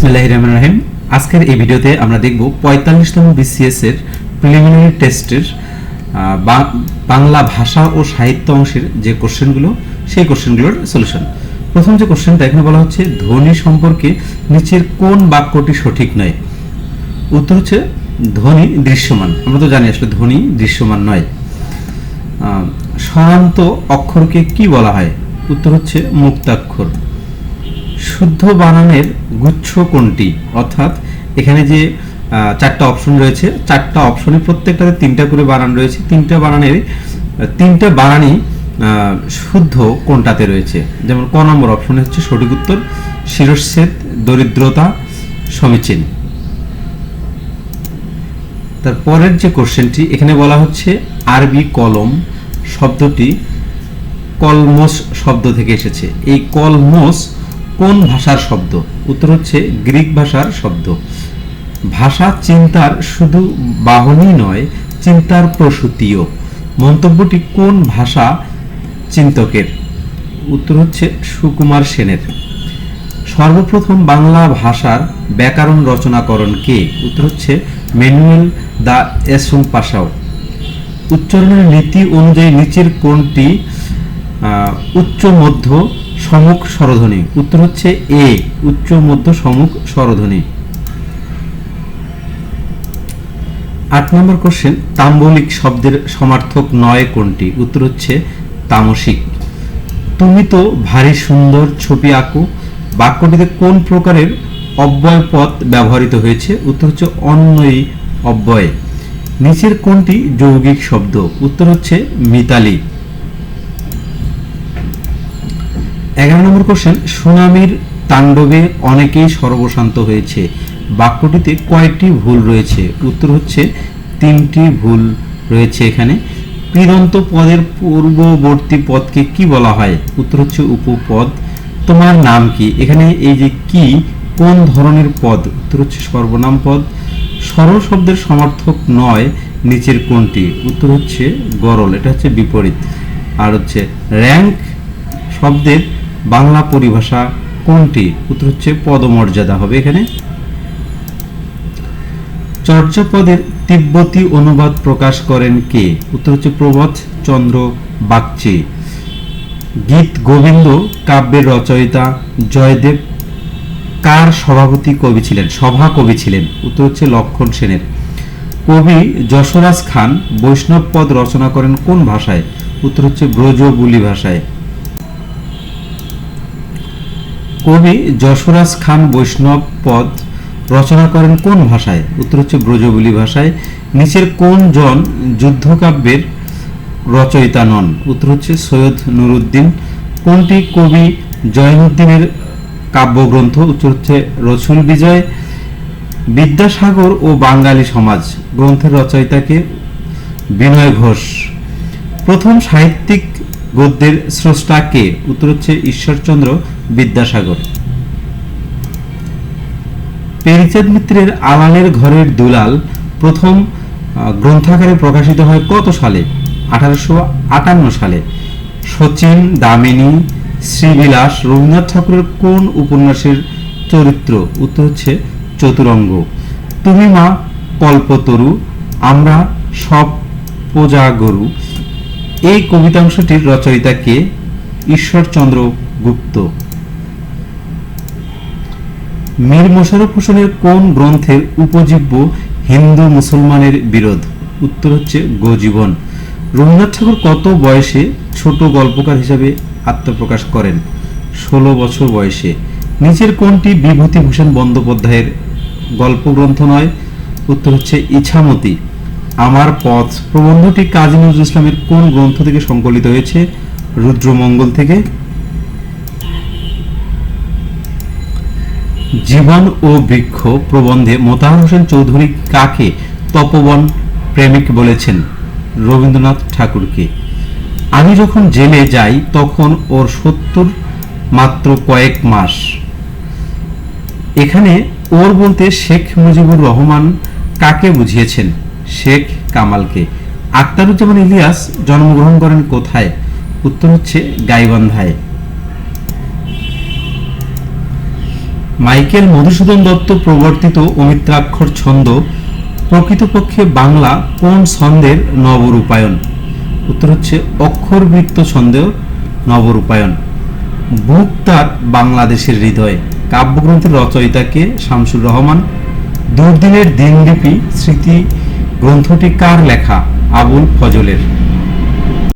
বিসমিল্লাহ রহমান রাহিম। আজকের এই ভিডিওতে আমরা দেখব পঁয়তাল্লিশতম বিসিএস এর প্রিলিমিনারি টেস্টের বাংলা ভাষা ও সাহিত্য অংশের যে কোশ্চেনগুলো, সেই কোশ্চেনগুলোর সলিউশন প্রথম যে কোশ্চেনটা এখানে বলা হচ্ছে, ধ্বনি সম্পর্কে নিচের কোন বাক্যটি সঠিক নয়? উত্তর হচ্ছে, ধ্বনি দৃশ্যমান। আমরা তো জানি আসলে ধ্বনি দৃশ্যমান নয়। স্বরান্ত অক্ষরকে কি বলা হয়? উত্তর হচ্ছে মুক্তাক্ষর। শুদ্ধ বানানের গুচ্ছ কোনটি? অর্থাৎ এখানে যে চারটা অপশন রয়েছে, চারটা অপশনে প্রত্যেকটাতে তিনটা করে বানান রয়েছে। তিনটা বানানের তিনটা বানানই শুদ্ধ কোনটাতে রয়েছে? যেমন ক নম্বর অপশনে হচ্ছে সঠিক উত্তর শিরচ্ছেদ দরিদ্রতা, সমীচীন। তারপরের যে কোশ্চেনটি এখানে বলা হচ্ছে আরবি কলম শব্দটি কলমোস শব্দ থেকে এসেছে। এই কলমোস কোন ভাষার শব্দ? উত্তর হচ্ছে গ্রিক ভাষার শব্দ। ভাষা চিন্তার শুধু বাহনই নয়, চিন্তার প্রসূতিও। মন্তব্যটি কোন ভাষা চিন্তকের? উত্তর হচ্ছে সুকুমার সেনের। সর্বপ্রথম বাংলা ভাষার ব্যাকরণ রচনাকরণ কে? উত্তর হচ্ছে ম্যানুয়েল দা এসুম পাশাও উচ্চারণের নীতি অনুযায়ী নিচের কোনটি উচ্চ, মধ্য সমুখ স্বরধ্বনি। উত্তর হচ্ছে এ, উচ্চ, মধ্য, সমুখ স্বরধ্বনি। আট নম্বর কোশ্চেন তাম্বলিক শব্দের সমার্থক নয় কোনটি? উত্তর হচ্ছে তামসিক। তুমি তো ভারী সুন্দর ছবি আঁকো, বাক্যটিতে কোন প্রকারের অব্যয় পদ ব্যবহৃত হয়েছে? উত্তর হচ্ছে অন্যই অব্যয়। নিচের কোনটি যৌগিক শব্দ? উত্তর হচ্ছে মিতালি। এগারো নম্বর কোশ্চেন সুনামির তাণ্ডবে অনেকেই সর্বশান্ত হয়েছে। বাক্যটিতে কয়টি ভুল রয়েছে। উত্তর হচ্ছে, তিনটি ভুল রয়েছে এখানে। কৃদন্ত পদের পূর্ববর্তী পদকে কি বলা হয়? উত্তর হচ্ছে উপপদ। তোমার নাম কি? এখানে এই যে কি, কোন ধরনের পদ? উত্তর হচ্ছে সর্বনাম পদ। সরল শব্দের সমার্থক নয়, নিচের কোনটি? উত্তর হচ্ছে গরল, এটা হচ্ছে বিপরীত। আর হচ্ছে র্যাঙ্ক শব্দের বাংলা পরিভাষা কোনটি? উত্তর হচ্ছে পদমর্যাদা হবে এখানে। চর্যাপদের তিব্বতী অনুবাদ প্রকাশ করেন কে? উত্তর হচ্ছে প্রবোধ চন্দ্র বাগচি। গীত গোবিন্দ, কাব্যের রচয়িতা জয়দেব, কার সভাপতি কবি ছিলেন? সভা কবি ছিলেন। উত্তর হচ্ছে লক্ষণ সেনের। কবি যশোরাজ খান বৈষ্ণব পদ রচনা করেন কোন ভাষায়? উত্তর হচ্ছে ব্রজবুলি ভাষায়। কবি যশোরাজ খান বৈষ্ণব পদ রচনা করেন কোন ভাষায়? উত্তর হচ্ছে ব্রজবুলি ভাষায়। নিচের কোন জন যুদ্ধকাব্যের রচয়িতা নন? উত্তর হচ্ছে সৈয়দ নুরুদ্দিন। কোনটি কবি জয়নুদ্দিনের কাব্যগ্রন্থ? উত্তর হচ্ছে রসুল বিজয়। বিদ্যাসাগর ও বাঙালি সমাজ গ্রন্থের রচয়িতাকে বিনয় ঘোষ। প্রথম সাহিত্যিক গদ্যের স্রষ্টা কে? উত্তর হচ্ছে ঈশ্বরচন্দ্র বিদ্যাসাগর। পেরিচাঁদ মিত্রের আলালের ঘরের দুলাল প্রথম গ্রন্থাকারে প্রকাশিত হয় কত সালে? আঠারোশো আটান্ন সালে। শচীন দামিনী, শ্রীবিলাস, রবীন্দ্রনাথ ঠাকুরের কোন উপন্যাসের চরিত্র? উত্তর হচ্ছে চতুরঙ্গ। তুমি মা কল্পতরু আমরা সব প্রজা গরু এই কবিতাংশটির রচয়িতা কে? ঈশ্বরচন্দ্র গুপ্ত। মীর মোশাররফ হোসেনের কোন গ্রন্থের উপজীব্য হিন্দু মুসলমানের বিরোধ? উত্তর হচ্ছে গোজীবন। রবীন্দ্রনাথ ঠাকুর কত বয়সে ছোট গল্পকার হিসাবে আত্মপ্রকাশ করেন? ষোলো বছর বয়সে। নিচের কোনটি বিভূতিভূষণ বন্দ্যোপাধ্যায়ের গল্পগ্রন্থ নয়? উত্তর হচ্ছে ইছামতি। আমার পথ প্রবন্ধটি কাজী নজরুল ইসলামের কোন গ্রন্থ থেকে সংকলিত হয়েছে? রুদ্রমঙ্গল থেকে। জীবন ও বৃক্ষ প্রবন্ধে মোতাহার হোসেন চৌধুরী কাকে তপবন প্রেমিক বলেছেন? রবীন্দ্রনাথ ঠাকুরকে। আমি যখন জেলে যাই, তখন ওর সত্তর মাত্র কয়েক মাস। এখানে ওর বলতে শেখ মুজিবুর রহমান কাকে বুঝিয়েছেন? শেখ কামালকে। আক্তারুজ্জামান ইলিয়াস জন্মগ্রহণ করেন কোথায়? উত্তর হচ্ছে গাইবান্ধায়। মাইকেল মধুসূদন দত্ত প্রবর্তিত অমিত্রাক্ষর ছন্দ প্রকৃতপক্ষে বাংলা কোন ছন্দের নবরূপায়ণ? উত্তর হচ্ছে অক্ষরবৃত্ত ছন্দের নবরূপায়ণ। বুক তার বাংলাদেশের হৃদয়ে। কাব্যগ্রন্থের রচয়িতাকে শামসুর রহমান। দুর্দিনের দিনলিপি স্মৃতি গ্রন্থটি কার লেখা? আবুল ফজলের।